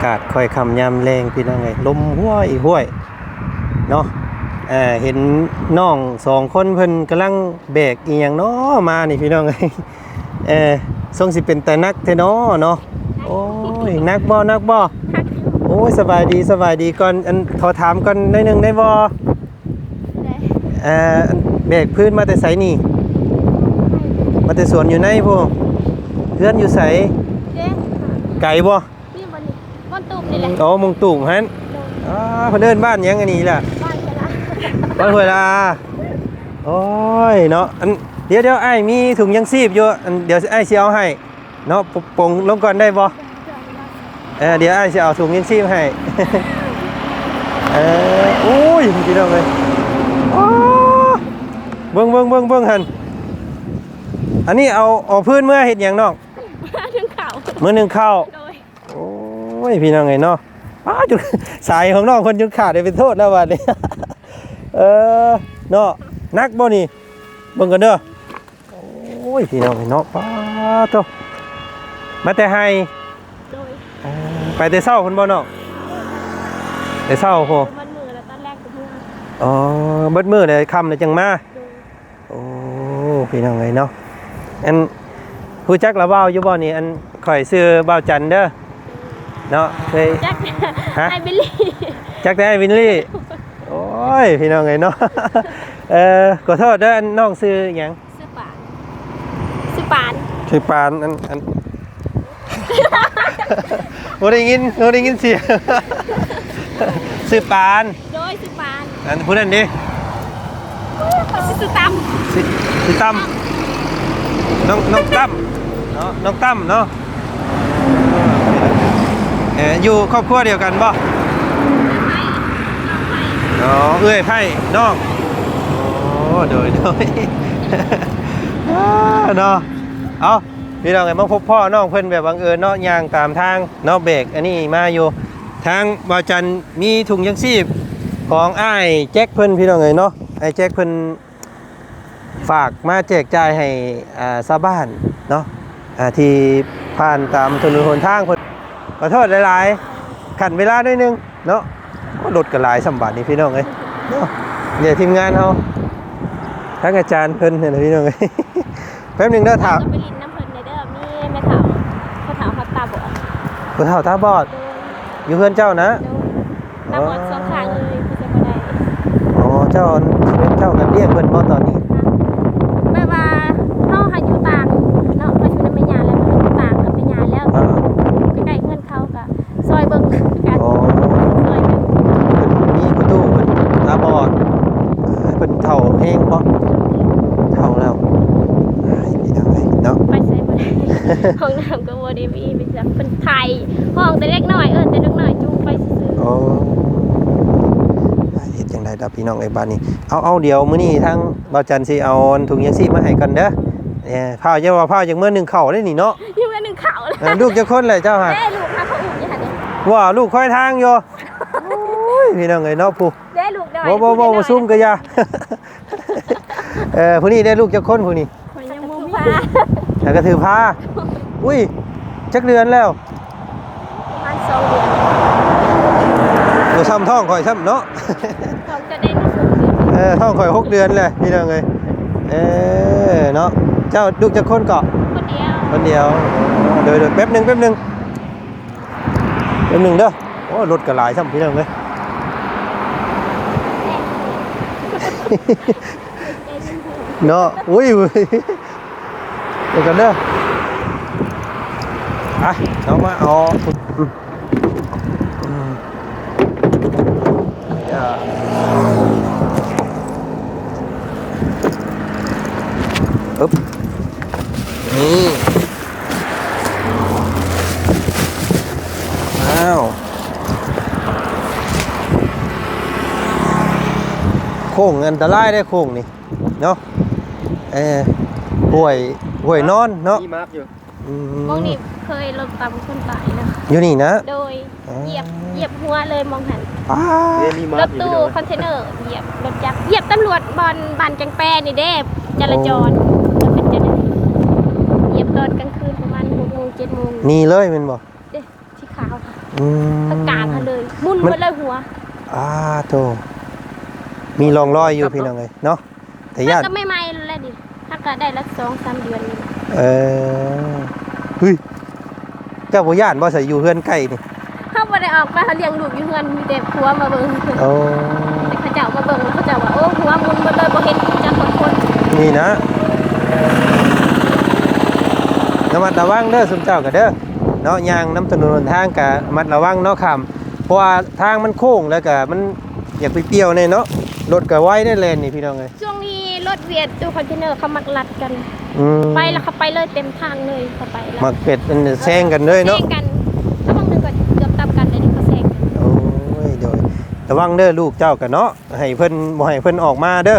ากาศค่อยคำยามแรงพี่น้องไงลมห้วยห้วยเนาะเออเห็นน้องสองคนเพิ่นกำลังแบกอีหยังเนาะมานี่พี่น้องไงเออทรงสิเป็นแต่นักเทเนาะเนาะโอ้ยนักบ่นักบ่โอ้ยสบายดีสบายดีก่อนอันขอถามก่อนหน่อยหนึงได้บ่ได้เอ่อแบกพื้นมาแต่ไสนี่ มาแต่สวนอยู่ในพวกเพื่อนอยู่ไสเด้ไก่บ่นี่บนนี้บ นตูมนี่แหละอ๋อมงตุ่มฮันโดนอ่าเพิ่นเดินบ้านหยังอันนี้ล่ะ บ้านกันละบ้านห้วยลา โอ้ยเนาะอันเดี๋ยวเดี๋ยวไอ้ายมีถุงยังชีพอยู่อันเดี๋ยวไอ้ายสิเอาให้ เนาะปปงลงก่อนได้บ่เออเดี๋ยวไอ้ายสิเอาถุงยังชีพให้ เออโอ้ยพี่น้องเอ้ยอ้าเบิ่งเบิ่งเบิ่งเบิ่งหั่นอันนี้เอาเอาพื้นเมื่อเฮ็ดหยังน้องถึงเขามื้อหนึงข้าวโดยโอ้ ยพี่น้องไงเนาะป้าจุดสายของน้องคนจุดขาดได้เป็นโทษแล้ววันนี้เออเนาะนักบ่นี่เบิ่งกันเด้อโอ้ยพี่น้องไงเนาะป้าโตมาแต่ให้โดยเอ่อไปแต่เช้าคนบ่เนาะแต่เช้าโหมันมือแล้วตอนแรกก็มืออ๋อเบิดมื้อเลยค่ำเลยจังมาโดยโอ้พี่น้องไงเนาะอันผู้จักละเว้าอยู่บ่นี่อันข่อยซื้อเบ้าจันเด้อ เนาะเคยแจ็คฮะไอบิลลี่จักได้วินลี่ โอ้ย พี่น้องไงเนาะเออขอโทษเด้ออันน้องซื้อหยังซื้อปานซื้อปานชื่อปานอันอันบ่ได้ยินบ่ได้ยินเสียงซื้อปานโดยซื้อปานอันผู้นั้นดิเขาซื้อตสิสิตั้มน้องน้องตั้มเนาะน้องตั้มเนาะเอออยู่ครอบครัวเดียวกันบ่อ๋อเอ้ยไพ่น้องโอ้โดยโดยอ้าเนาะเอาพี่น้องไงมาพบพ่อน้องเพิ่อนแบบบังเอิญเนาะย่างตามทางเนาะเบรกอันนี้มาอยู่ทางบาจันมีถุงยังชีพของอ้ายแจ็คเพิ่อนพี่น้องไงเนาะไอ้แจ็คเพิ่อนฝากมาแจกจ่ายให้อ่าชาวบ้านเนาะอ่าที่ผ่านตามถนนหนทางเพิ่น ขอโทษหลายๆขันเวลาด้วยนึงเนาะรถก็หลายสมบัตินี่พี่น้องเอ้ยเนาะเดี๋ยวทีมงานเขาทั้งอาจารย์เพิ่นเนี่ยนะพี่น้องเอ้ยแป๊บหนึงเด้อถามก็ไปลินน้ำเพลินในเด้อมีแม่เฒ่าเขาถามเขาตาบอดผู้เฒ่าตาบอดโดยอยู่เพื่อนเจ้านะโดยตาบอดสองข้างเลยคือจะบ่ได้อ๋อเจ้าเจ้ากันเรียกเพิ่นบ่ตอนนี้ แม่ว่าเฮาหาอยู่ต่างเนาะมาอยู่ในแม่ยาแล้วมาอยู่ต่างกับแม่ยาแล้ว อ่า ใกล้ๆเพื่อนเขาก็ซอยเบิ่งกัน อ๋อ ซอยกัน เพิ่นมีประตูเพิ่นตาบอดเออเพิ่นเฒ่าแฮงบ่เฒ่าแล้วอ้ายพี่น้องเอ้ยเนาะ ไปใส่บ่ได้ห้องน้ำก็บ่ ได้มีเป็นจังเป็นไทยห้องแต่เล็กน้อยเอิ้นแต่เล็กน้อยจูงไปซื่อโอ้เฮ็ดจังได๋ดอกพี่น้องไอ้บ้านนี้เอาเอาเดี๋ยวมื้อนี้ทางบ่าวจันทร์สิเอาถุงยังชีพมาให้กันเด้อเอ้พาวจะว่าพาวจังมื้อหนึงเข้าได้นี่เนาะๆอยู่กันหนึ่งเขาเลยเออลูกจะคนเลยเจ้าฮะแม่ลูกนะเขาอุ้มอยู่หั่นเด้ว่าลูกค่อยทางอยู่โอ้ยพี่น้องไอ้เนาะผู้เด้ลูกน้อยบ่บ่บ่บ่ซุ่มก็อย่าเออผู้นี้ได้ลูกจะคนผู้นี้ข่อยยังบ่มีแล้วก็ถือผ้าอุ้ย จักเดือนแล้วประมาณ2เดือนบ่ซ้ำท้องข่อยซ้ำเนาะ เขาจะได้รู้สึกเดือนเออท้องข่อยหกเดือนเลยพี่น้องเอ้ยเออเนาะเจ้าลูกจะคนเกาะ คนเดียวคนเดียวเดี๋ยวเดี๋ยวแป๊บหนึงแป๊บหนึงแป๊บหนึงเด้อโอ้รถก็หลายซ้ำพี่น้องเอ้ยเนาะอุ้ยอุ้ยเดี๋ยวกันเด้อ ไปเอามาเอาอืมอืมอย่าปึ๊บนี่อ้าวโค้งอันตรายได้โค้งนี่ เนาะเออห่วยห่วยนอนเนาะมีมาร์กอยู่ อืมองนี่เคยลงตามคนตายนะอยู่นี่นะโดยอ๋อเหยียบเหยียบหัวเลยมองหันป้าเรียนมีมาร์รกถอยู่ตู้ด้วยคอนเทนเนอร์เหยียบรถจักรเหยียบตำรวจบอลบานจังแปนี่เด้จราจรมันเป็นเจ้าหน้าที่เหยียบตอนกลางคืนประมาณหกโมงเจ็ดโมงนี่เลยแมันบอกเด้ที่ขาวค่ะอือืมตะกลางเขาเลยมุนมันไปเลยหัวอ่าโตมีรองรอยอยู่พี่น้องเลยเนาะแต่ญาติถ้าก็ไม่ไหม้แล้วดิถ้าก็ได้ละสองสามเดือนนี่ เออเฮ้ยเจ้าบ่ญาติบ่ใส่อยู่เฮือนใกล้นี่เขาบ่ได้ออกไปเขาเลี้ยงลูกอยู่เฮือนมีแต่ผัวมาเบิ่งโอ้แต่เขาเจ้ามาเบิ่งแล้วเขาเจ้าว่าโอ้หัวมุนหมดเลยบ่เห็นจักคนคนนี่นะระมัดระวังเด้อสมเจ้าก็เด้อเนาะยางน้ำถนนหนทางก็ระมัดระวังเนาะคำเพราะว่าทางมันโค้งแล้วก็มันอยากไปเปรี้ยวแน่เนาะรถก็ไว้ได้แลนนี่พี่น้องเอ้ยช่วงนี้รถเวียดตู้คอนเทนเนอร์เขามักลัดกัน อืมไปแล้วเขาไปเลยเต็มทางเลยเขาไปแล้วมักเป็ดมันแซงกันเลยแซเนาะงกัน ถ้าบางนึงก็เกือบตามกันเลยนี่เขาแซงกันโอ้ยเดี๋ยวระวังเด้อลูกเจ้ากันเนาะให้เพิ่นบ่ให้เพิ่นออกมาเด้อ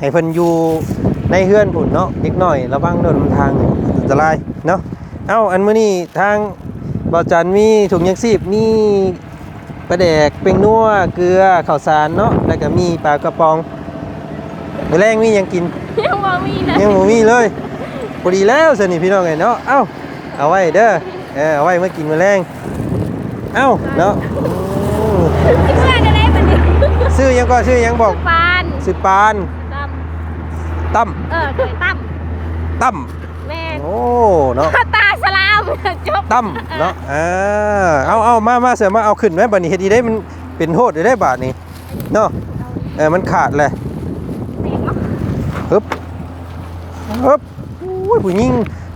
ให้เพิ่นอยู่ในเฮือนพุ่นเนาะเด็กน้อยระวังเดินทางอันตรายเนาะเอ้าอันมื้อนี้ทางบ่าวจันมีถุงยังชีพมีปลาแดกเป็งนัวเกลือข้าวสารเนาะแล้วก็มีปลากระป๋องมื้อแรงมีหยังกิน ยังบ่มีเลยยังบ่มีเลย พอดีแล้วสนี่พี่น้องไงเนาะ เอ้า เอาไว้เด้อ เออเอาไว้เมื่อกินมื้อแรงเอ้าเนาะอืมคิดว่าจะได้มันนี่ชื่อยังก็ชื่อยังบอกปานสิปานตั้มตั้มเออเคยตั้มตั้มแม่โอ้เนาะตาสลามจบตั้มเนาะอ่าเอาเอามามาเสือมาเอาขึ้นไหมบัดนี้เฮ็ดดีได้มันเป็นโทษได้บาทนี้เนาะเออมันขาดเลยฮึบฮึบโอ้ ยผู้หญิง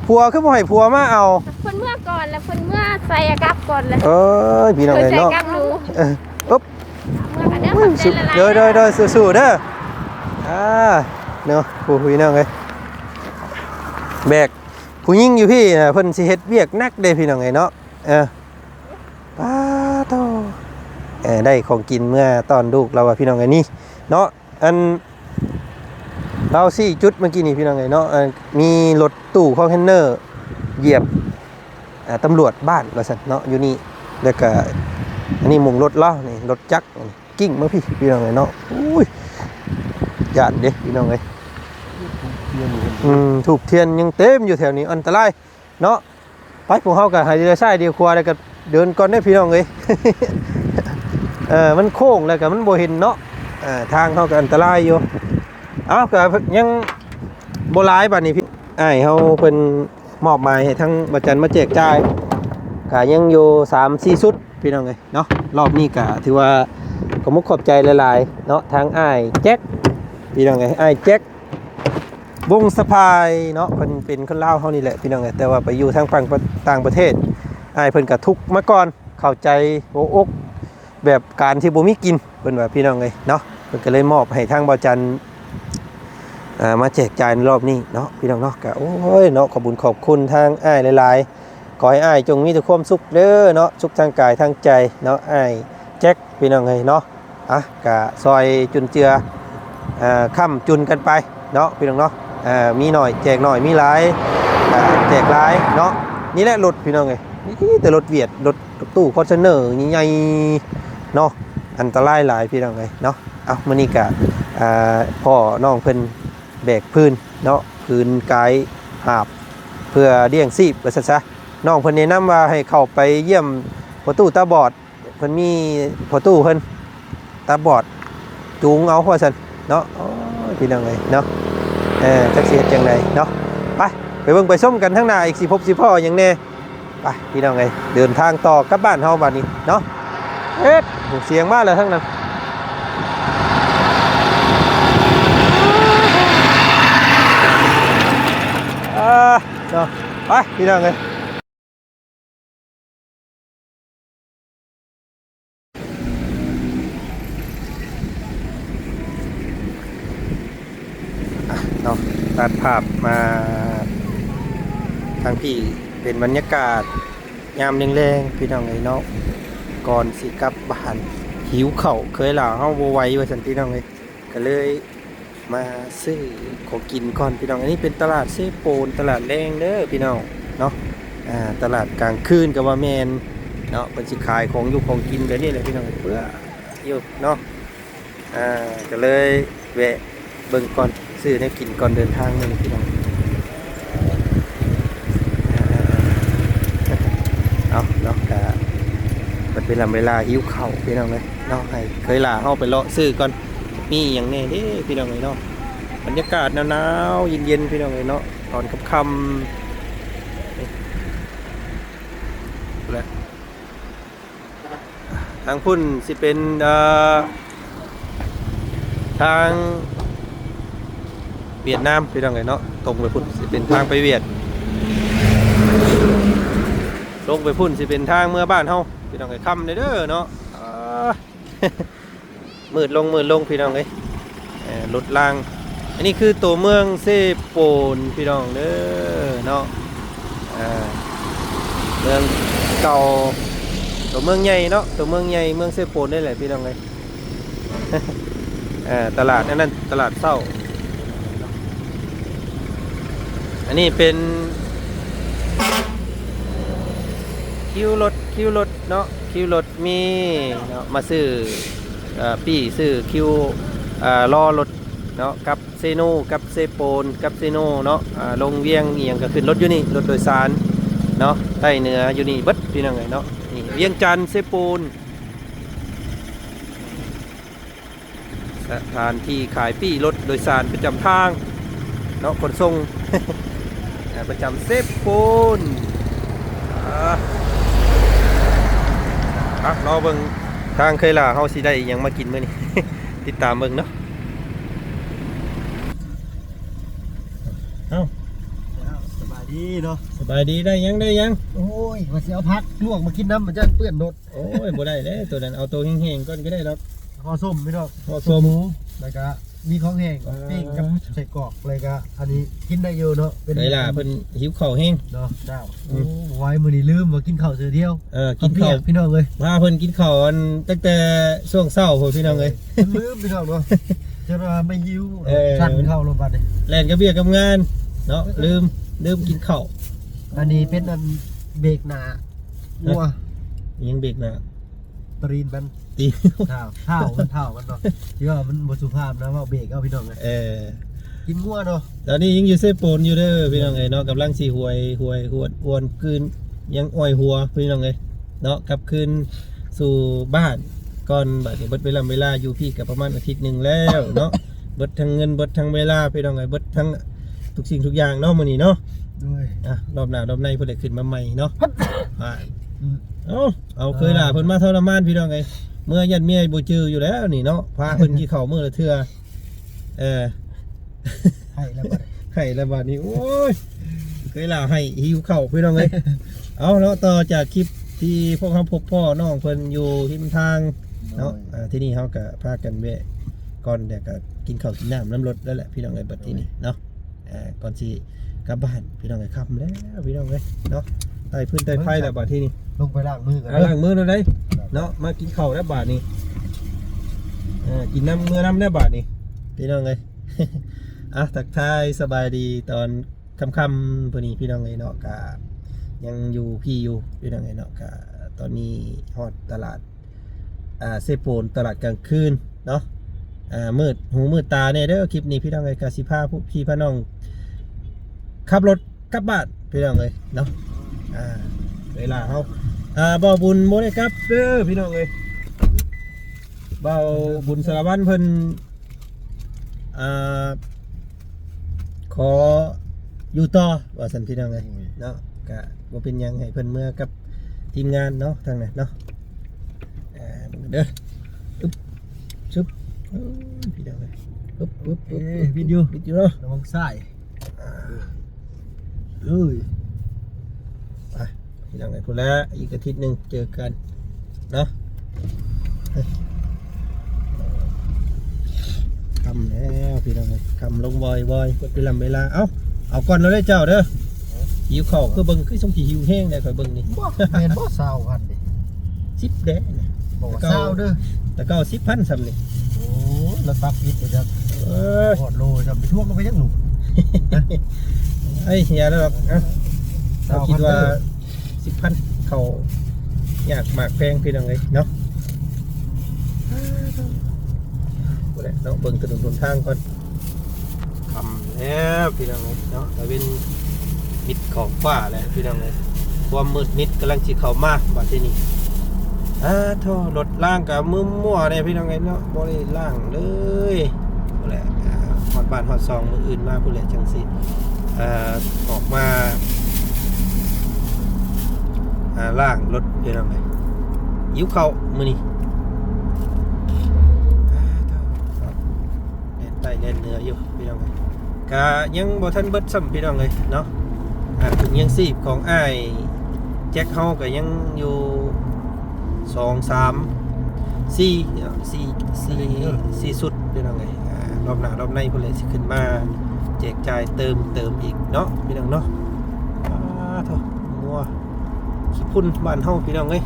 ผัวคือบ่ให้ผัวมาเอาเพิ่นเมื่อก่อนแล้วเพิ่นเมื่อใส่กลับก่อนเลยเอ้ยพี่น้องเพิ่นเอ้ยใส่เนาะกลับหนูเออปึ๊บเมื่อกันเด้ออุ้ยขอบใจสุดละลายเด้อเด้อเด้อสู้ๆเด้ออ่าเนาะผู้พี่น้องเอ้ยแบกผู้หญิงอยู่พี่น่ะเพิ่นสิเฮ็ดเวียกหนักเด้พี่น้องเอ้ยเนาะเออป้าโตเออได้ของกินเมื่อตอนลูกเราว่าพี่น้องเอ้ยนี่เนาะอัน เราสี่จุดเมื่อกี้นี่พี่น้องเอ้ยเนาะมีรถตู้คอนเทนเนอร์เหยียบตำรวจบ้านว่าซั่นเนาะอยู่นี่แล้วก็อันนี้มุงรถล่านี่รถจักรกิ้งมาพี่พี่น้องเลยเนาะอุ้ยหยาดเด้พี่น้องเลยอืมถูกเทียนยังเต็มอยู่แถวนี้อันตรายเนาะไปพวกเฮากับหายเรือใส่เดียวครัวแล้วก็เดินก่อนได้พี่น้องเลยเออมันโค้งแล้วก็มันโบเห็นเนาะทางเฮาก็อันตรายอยู่ อ้าก็ยังโบ่หลายบัดนี้พี่ไอ้เฮาเพิ่นมอบหมายให้ทั้งบัจจันมาแจกจ่ายก็ยังอยู่สามสี่ชุดพี่น้องเลยเนาะรอบนี้ก็ถือว่าขอมุกขอบใจหลายๆเนาะทางไอ้แจ็คพี่น้องเลยอ้แจ็ควงสะพายเนาะเพิ่นเป็นคนลาวเฮานี่แหละพี่น้องเลยแต่ว่าไปอยู่ทางฝั่งต่างประเทศอ้ายเพิ่นก็ทุกข์มาก่อนเข้าใจหัวอกแบบการที่บ่มีกินเพิ่นว่าพี่น้องเลยเนาะเพิ่นก็เลยมอบให้ทางบ่าวจัน มาแจกจ่ายในรอบนี้เนาะพี่น้องเนาะก็โอ้ยเนาะขอบคุญขอบคุณทางอ้ายหลายๆขอให้อ้ายจงมีแต่ความสุขเด้อเนาะสุขทางกายทางใจเนาะอ้ายแจ็คพี่น้องเอ้ยเนาะอะกะซอยจุนเจืออ่าค่ำจุนกันไปเนาะพี่น้องเนาะอ่ามีหน่อยแจกหน่อยมีหลายแจกหลายเนาะนี่แหละรถพี่น้องเอ้ยนี่แต่รถเวียดรถตู้คอนเทนเนอร์ใหญ่ๆเนาะอันตรายหลายพี่น้องเอ้ยเนาะเอามื้อนี้กะอ่าพ่อน้องเพิ่น แบกพื้นเนาะพื้นไกายหาบเพื่อเลี้ยงชีพว่าซั่นซะน้องเพิ่นแนะนำว่าให้เข้าไปเยี่ยมพอตู้ตาบอดเพิ่นมีพอตู้เพิ่นตาบอดจูงเอาว่าซั่นเนาะพี่น้องเอ้ยเนาะเออจักสิเฮ็ดจังไดเนาะไปไปเบิ่งไปส้มกันข้างหน้าอีกสิพบสิพ่อหยังแน่ไปพี่น้องเอ้ยเดินทางต่อกลับบ้านเฮาบัดนี้เนาะเฮ็ดเสียงมาแล้วทั้งนั้นอ่า เนาะไปพี่น้องเอ้ยเนาะตัดภาพมาทางพี่เป็นบรรยากาศยามแรงๆพี่น้องไอ้เนาะก่อนสิกลับบ้านหิวเข่าเคยหล่าเฮาบ่ไหวว่าซั่นพี่น้องเอ้ยก็เลย มาซื้อของกินก่อนพี่น้อง อันนี้เป็นตลาดเซโปนตลาดแรงเด้อพี่น้องเนาะอ่าตลาดกลางคืนก็ว่าแมนเนาะเป็นสิขายของอยู่ของกินแบบนี้แหละพี่น้องเพื่ออยู่เนาะอ่าก็เลยแวะเบิ่งก่อนซื้อได้กินก่อนเดินทางนั่นพี่น้องเอาเนาะกะบรรเวลาเวลาหิวเข่าพี่น้องเลยเนาะให้เคยลาเฮาไปเลาะซื้อก่อน มีอย่างแน่เด้พี่น้องเลยเนาะบรรยากาศหนาวๆเย็นๆพี่น้องเลยเนาะตอนค่ำๆและทางพุ่นสิเป็นทางเวียดนามพี่น้องเลยเนาะตรงไปพุ่นสิเป็นทางไปเวียดลงไปพุ่นสิเป็นทางเมื่อบ้านเฮาพี่น้องไอ้คำเด้อเนาะ มืดลงมืดลงพี่น้องเอ้ยรถลาง อันนี้คือตัวเมืองเซโปนพี่น้องเด้อเนาะเมืองเก่าตัวเมืองใหญ่เนาะตัวเมืองใหญ่เมืองเซโปนนี่แหละพี่น้องเอ้ยตลาดนั่นนั่นตลาดเศร้า อันนี้เป็นคิวรถคิวรถเนาะคิวรถมีเนาะมาซื้อ เอ่อปี้ซื้อคิวเอ่อรอรถเนาะกับเซโนกับเซโปนกับเซโนเนาะลงเวียงเอียงก็ขึ้นรถอยู่นี่รถโดยสารเนาะใต้เหนืออยู่นี่เบิดพี่น้องไงเนาะนี่เวียงจันทน์เซโปนสถานที่ขายปี้รถโดยสารประจำทางเนาะขนส่งประจำเซโปนอะรอเบิ่ง ทางเคยล่ะเฮาสิได้อิหยังมากินมื้อนี้ ติดตามเบิ่งเนาะเอ้าสบายดีเนาะสบายดีได้ยังได้ยัง โอ้ยว่าสิเอาพักลวกมากินน้ำมันจะเปื้อนรถโอ้ยบ่ได้เด้ตัวนั้นเอาตัวแห้งๆก่อนก็ได้ดอกพอส้มไม่ดอกพอส้มหมูแล้วก็ มีของแห้งอ่าปิ้งกับใส่กรอกอะไรก็อันนี้กินได้เยอะเนาะเคยล่ะเพิ่นหิวข้าวแห้งเนาะเจ้าอืโอ้มไว้มื้อนี้ลืมว่ากินข้าวเสือเดียวเออกินข้าวเปียพี่น้องเลยมาเพิ่นกินข้าวอันตั้งแต่ช่วงเช้าพุ่นพี่น้องเอ้ยลืมพี่น้องเนาะจะว่าไม่ยิ้วเออสั่นเข้าโรงพยาบาลเลยแล่นกับเบียกกับงานเนาะลืมลืมกินข้าวอันนี้เป็นอันเบรกหนาวัวยังเบรกหน้าตรีนมัน ตีเท้าเท้ามันเท้ากันเนาะที่ว่ามันบ่สุภาพนะว่าเบรกเอาพี่น้องเลยเออกินงัวเนาะตอนนี้ยังอยู่เซโปนอยู่เด้อพี่น้องเอ้ยเนาะกำลังสีหวยหวยหวดอวนคืนยังอ้อยหัวพี่น้องเอ้ยเนาะกลับคืนสู่บ้านก่อนบัดนี้เบิดเวลาเวลาอยู่พี่กับประมาณอาทิตย์หนึ่งแล้วเนาะเบิดทั้งเงินเบิดทั้งเวลาพี่น้องเอ้ยเบิดทั้งทุกสิ่งทุกอย่างเนาะมื้อนี้เนาะด้วยอะรอบหน้ารอบในเพิ่นได้ขึ้นมาใหม่เนาะอ่าอืมเอาเอาเคยล่ะเพิ่นมาทรมานพี่น้องเอ้ย เมื่อยันเมียบ่จืออยู่แล้วนี่เนาะพาเพิ่นกี่ข้าวมื้อละเทื่อเออให้แล้วก็ได้ให้แล้วบาดนี้โอ้ยเคยลาให้หิวเข่าวพี่น้องเลยเอาแล้วต่อจากคลิปที่พวกเขาพบพ่อน้องเพิ่นอยู่ที่ทางเนาะอ่าที่นี่เขาก็พากันแวะก่อนเดี๋ยวก็กินข้าวกินน้ำน้ำรถแล้วแหละพี่น้องเลยบัดที่นี่เนาะอ่าก่อนสิกลับบ้านพี่น้องเลยค่ำแล้วพี่น้องเลยเนาะใต้พื้นใต้ไฟแล้วบาดที่นี่ลงไปล้างมือกันเอาล้างมือแล้วได้ เนาะมากินข้าวแล้บาดนี้อ่ากินน้ำเมื่อน้ำแล้บาดนี้พี่น้องเลย อะทักทายสบายดีตอนค่ำๆพอนี้พี่น้องไอ้เนาะกะยังอยู่พี่อยู่พี่น้องไอ้เนาะกะตอนนี้ฮอดตลาดอ่าเซโปนตลาดกลางคืนเนาะอ่ามืดหูมืดตาเนี่ยเด้อคลิปนี้พี่น้องไอ้กาสิพาผู้พี่พน้องขับรถกลับบ้านพี่น้องเลยเนาะอ่าเวลาเฮา อ่าบ่าวบุญบ่ได้กลับเด้อพี่น้องเอ้ยบ่าวบุญสารวัตรเพิ่นอ่าขออยู่ต่อว่าสันพี่น้องเลยเนาะก็บ่เป็นหยังให้เพิ่นเมื่อกับทีมงานเนาะทางนั้นเนาะอ่าเด้ออึ๊บชึบอื้อพี่น้องเลยอึ๊บอึ๊บอึ๊บเอ้ยวิดอยู่วิดอยู่เนาะระวังซ้าย เอ้ยไป พี่น้องเลยพูดแล้วอีกอาทิตย์หนึ่งเจอกันเนาะคำแล้วพี่น้องเลยคำลงบ่อยบ่อยกดเวลาเวลาเอ้าเอาก่อนเราได้เจ้าเด้อหิวข้าวคือเบิ่งคือสงที่หิวแห้งได้ข่อยเบิ่งนี่บ่แม่นบ่ซาวพันดิสิบแดงนะบอกว่าซาวเด้อแต่ก็สิบพันสำนี่โอ้แล้วตักพิษเลยครับเอ้ยโคตรโลจะไปท่วงกันไปยังหนูไอ้เฮียแล้วหรอกอะเราคิดว่า สิบพันเขาอยากหมากแพงพี่น้องเลยเนาะบ่ได้เนาะเบิ่งถนนหนทางก่อนคำแล้วพี่น้องเลยเนาะแต่เป็นมิดของฟ้าแหละพี่น้องเลยความมืดมิดกำลังสิเข้ามาบัดที่นี้อ่าโทษรถล่างกับมือมั่วเนี่ยพี่น้องไงเนาะบ่ได้ล่างเลยแหละอ่าฮอดบานฮอดซองมืออื่นมาพู้นแหละจังสิอ่าออกมา ล่างรถพี่น้องไงยิ้วเขามือนี่เล่นไตเล่นเนื้ออยู่พี่น้องไงกะยังบ่ทันเบิดซ้ำพี่น้องเลยเนาะอ่าถึงยังซีบของไอ้แจ็คเฮาก็ยังอยู่สองสามสี่เดี๋ยวสี่สี่สี่สุดเป็นยังไงอ่ารอบหน้ารอบในพุ่นเลยสิขึ้นมาแจกจ่ายเติมเติมอีกเนาะพี่น้องเนาะอ่าโถมัว ขี้พุ่นบ้านเฮาพี่น้องเอ้ย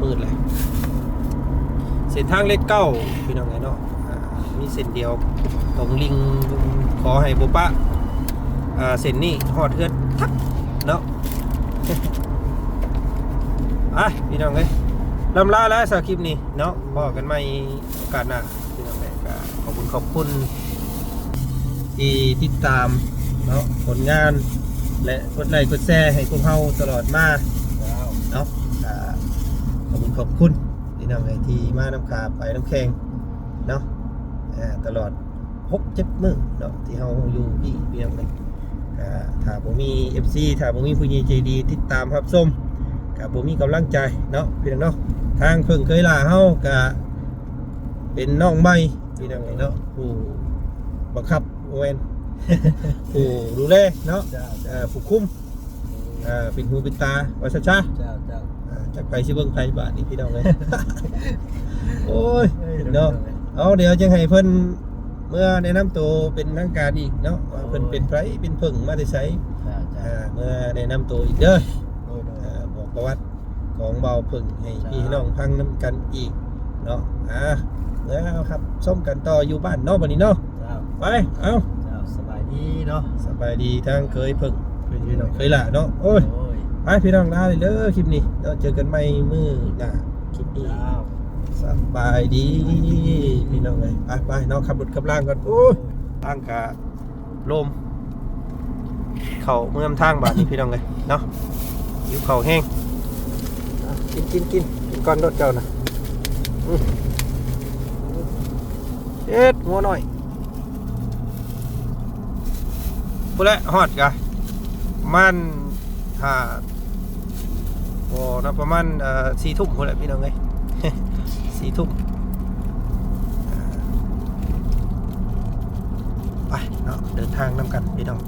มืดเลยเส้นทางเลขเก้าพี่น้องไงเนาะมีเส้นเดียวตรงลิงขอให้บุปะเส้นนี้หอดเทือนทักเนาะไปพี่น้องเอ้ยลำลาแล้วสำหรับคลิปนี้เนาะบอกกันใหม่โอกาสหน้า ขอบคุณที่ติดตามเนาะผลงาน และกดไลค์กดแชร์ให้พวกเราตลอดมาเนาะอ่าขอบคุณขอบคุณพี่น้องไอที่มาน้ำคาไปน้ำแข็งเนาะตลอดหกเจ็ดมื้อเนาะที่เฮาอยู่พี่พี่น้องเลยอ่าถ้าผมมี FC ถ้าผมมีผู้ใหญ่ใจดีติดตามครับชมกับผมมีกำลังใจเนาะพี่น้องเนาะทางเพิ่งเคยลาเฮาก็เป็นน้องใหม่ พี่น้องเลยเนาะผู้บังคับโอเวนผู้ดูแลเนาะเจ้าเอ่อผู้คุมอ่าเป็นหูเป็นตาวัชชาเจ้าเจ้าอ่าจากไปชิเบิ้งไทยบาทนี่พี่น้องเลยโอ้ยเนาะเอาเดี๋ยวจะให้เพิ่นเมื่อแนะนำตัวเป็นทางการอีกเนาะว่าเพิ่นเป็นไผเป็นเพิ่งมาได้ใช้เจ้าเจ้าอ่าเมื่อแนะนำตัวอีกเด้อโดยโดยอ่าบอกประวัติของเบาเพิ่งให้พี่น้องฟังนํกันอีกเนาะอ่า เมื่อเอาครับส้มกันต่ออยู่บ้านเนาะบัดนี้เนาะเจ้าไปเอาเจ้าสบายดีเนาะสบายดีทางเคยเพิ่งเป็นพี่น้องเคยละเนาะโอ้ยโอ้ยไปพี่น้องลาเลยเด้อคลิปนี้เราเจอกันใหม่มือหน้าคลิปนี้เจ้าสบายดีพี่น้องเลยไปไปน้องขับรถขับล่างก่อนโอ้ยตั้งกะลม เข่าเมื่อมทางบาทนี้พี่น้องเลยเนาะหิวเข่าแห้งอะกินกินกินกินก้อนรถเจ้านะอื้อ เอ็ดหัวหน่อยพูดแล้วฮอดกะมันหาโอ้นะประมาณสี่ทุ่มพูดแหละพี่น้องเลยสี่ทุ่มไปเนาะเดินทางน้ำกันพี่น้อง